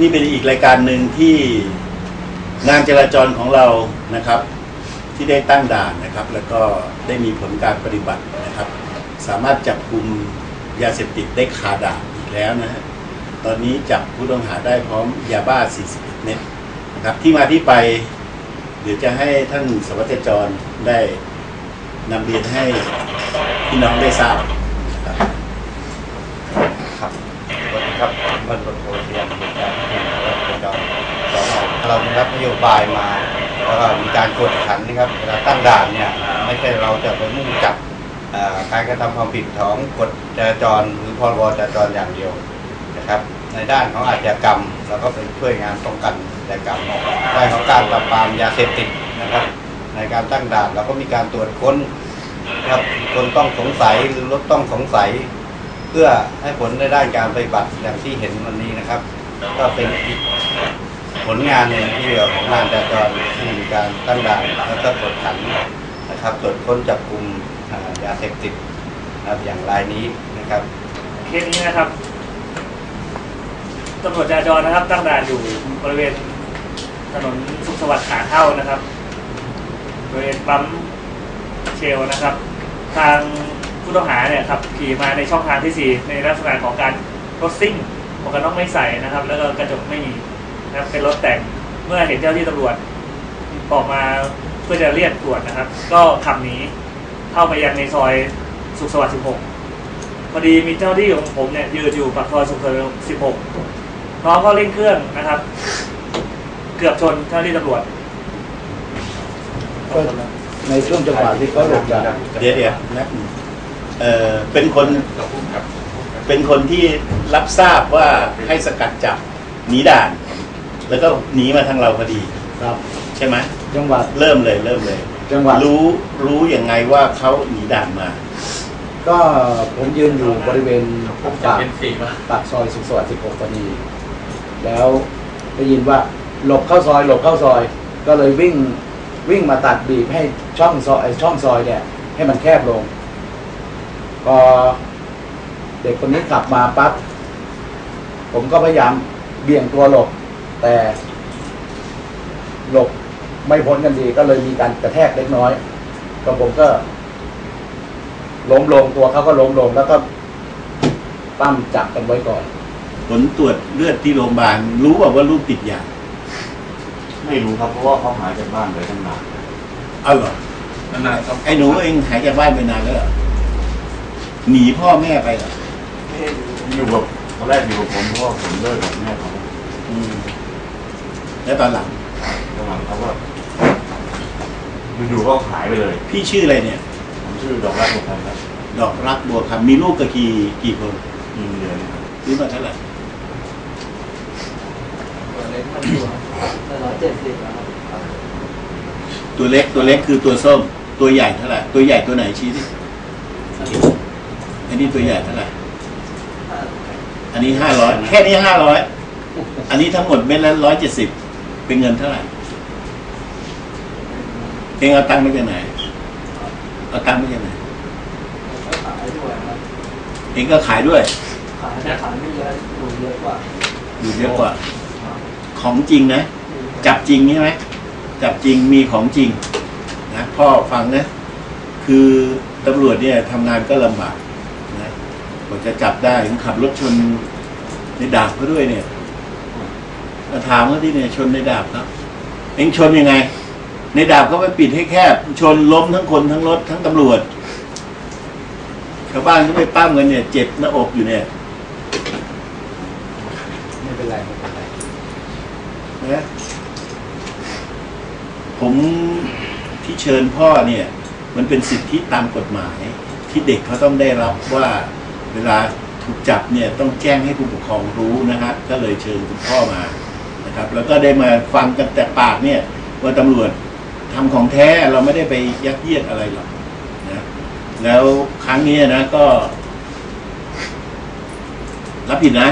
นี่เป็นอีกรายการหนึ่งที่งานจราจรของเรานะครับ ที่ได้ตั้งด่านนะครับ แล้วก็ได้มีผลการปฏิบัตินะครับ สามารถจับกลุ่มยาเสพติดได้คาด่านอีกแล้วนะฮะตอนนี้จับผู้ต้องหาได้พร้อมยาบ้า 41 เม็ดนะครับที่มาที่ไป เดี๋ยวจะให้ท่านสวัสดิจรได้นำเรียนให้พี่น้องได้ทราบครับ ครับสวัสดีครับบรรพตโทเทียนเหตุการณ์ เราประจอมสอนอเราได้รับนโยบายมาแล้วก็มีการกวดขันนะครับเวลาตั้งด่านเนี่ยไม่ใช่เราจะไปมุ่งจับการกระทำความผิดของกฎจราจรหรือพรบจราจรอย่างเดียวนะครับ ในด้านของอาชญากรรมเราก็เป็นช่วยงานป้องกันอาชญากรรมด้านของการปราบปรามยาเสพติดนะครับ ในการตั้งด่านเราก็มีการตรวจค้นนะครับคนต้องสงสัยหรือรถต้องสงสัย เพื่อให้ผลในด้านการปฏิบัติอย่างที่เห็นวันนี้นะครับ ก็เป็นอีก ผลงานหนึ่งที่ของงานจราจรที่มีการตั้งด่านแล้วก็ตรวจขันนะครับตรวจค้นจับกลุ่มยาเสพติดนะครับอย่างรายนี้นะครับเคสนี้นะครับตำรวจจราจรนะครับ ตั้งด่านอยู่บริเวณถนนสุขสวัสดิ์ขาเข้านะครับบริเวณปั๊มเชลนะครับ ทางผู้ต้องหาเนี่ยขับขี่มาในช่องทางที่สี่ในลักษณะของการรถซิ่งหมวกกันน็อกไม่ใส่นะครับ แล้วก็กระจกไม่มี นะครับ เป็นรถแต่งเมื่อเห็นเจ้าหน้าที่ตำรวจออกมาเพื่อจะเรียกตรวจนะครับ ก็ขับหนีเข้าไปยังในซอยสุขสวัสดิ์ 16 พอดีมีเจ้าที่ของผมเนี่ยยืนอยู่ปากซอยสุขสวัสดิ์ 16 น้องก็เร่งเครื่องนะครับ เกือบชนเจ้าหน้าที่ตำรวจก็ในช่วงจังหวะที่เขาหลบด่านเดี๋ยวเดี๋ยวนะเออเป็นคนเป็นคนที่รับทราบว่าให้สกัดจับหนีด่าน แล้วก็หนีมาทางเราพอดี ครับ ใช่ไหมจังหวะเริ่มเลยเริ่มเลย จังหวะรู้รู้ยังไงว่าเขาหนีด่านมา ก็ผมยืนอยู่บริเวณปากปากซอยสุขสวัสดิ์16พอดี แล้วได้ยินว่าหลบเข้าซอย หลบเข้าซอย ก็เลยวิ่งวิ่งมาตัดบีบให้ช่องซอยช่องซอยเนี่ย ให้มันแคบลงพอเด็กคนนี้ขับมาปั๊บผมก็พยายามเบี่ยงตัวหลบ แต่หลบไม่พ้นกันดีก็เลยมีการกระแทกเล็กน้อยก็ผมก็ ล้มลงตัวเขาก็ล้มลงแล้วก็ปั้มจับกันไว้ก่อน ผลตรวจเลือดที่โรงพยาบาลรู้ว่าว่าลูกติดยาไม่รู้ครับเพราะว่าเขาหายจากบ้านไปตั้งนานเอาเหรอนานครับไอ้หนูเองหายจากบ้านไปนานแล้วเหรอหนีพ่อแม่ไปเหรออยู่กับตอนแรกอยู่กับผมเพราะว่าผมเลิกกับแม่เขาอืม แล้วตอนหลังตอนหลังเขาก็อยู่ๆก็หายไปเลย พี่ชื่ออะไรเนี่ย ผมชื่อดอกรักบุญพันธ์ครับดอกรักบัวคำมีลูกกับกี่กี่คนยิงเดือนครับรู้มาเท่าไหร่ร้อยเจ็ดสิบครับตัวเล็กตัวเล็กคือตัวส้ม ตัวใหญ่เท่าไหร่ตัวใหญ่ตัวไหนชี้ดิอันนี้ตัวใหญ่เท่าไหร่อันนี้ห้าร้อยแค่นี้ห้าร้อยอันนี้ทั้งหมดเม็ดละร้อยเจ็ดสิบ เป็นเงินเท่าไหร่ เองเอาตังค์มาจากไหน เอาตังค์มาจากไหน ขายด้วยครับเองก็ขายด้วย ขายแต่ขายไม่เยอะอยู่เยอะกว่าอยู่เยอะกว่า ของจริงนะ จับจริงใช่ไหมจับจริงมีของจริงนะพ่อฟังนะ คือตำรวจเนี่ยทำงานก็ลำบากนะกว่าจะจับได้ผมขับรถชนในดาบเขาด้วยเนี่ย มาถามเขาที่เนี่ยชนในดาบครับเองชนยังไง ในดาบเขาไปปิดให้แคบ ชนล้มทั้งคนทั้งรถทั้งตำรวจชาวบ้านก็ไปปั้มกันเนี่ย เจ็บหน้าอกอยู่เนี่ย ไม่เป็นไรไม่เป็นไรนะผมที่เชิญพ่อเนี่ย มันเป็นสิทธิตามกฎหมาย ที่เด็กเขาต้องได้รับว่าเวลาถูกจับเนี่ยต้องแจ้งให้ผู้ปกครองรู้นะครับก็เลยเชิญคุณพ่อมานะครับ แล้วก็ได้มาฟังกันแต่ปากเนี่ย ว่าตำรวจทำของแท้เราไม่ได้ไปยักเยียดอะไรหรอกนะแล้วครั้งนี้นะก็ รับผิดนะ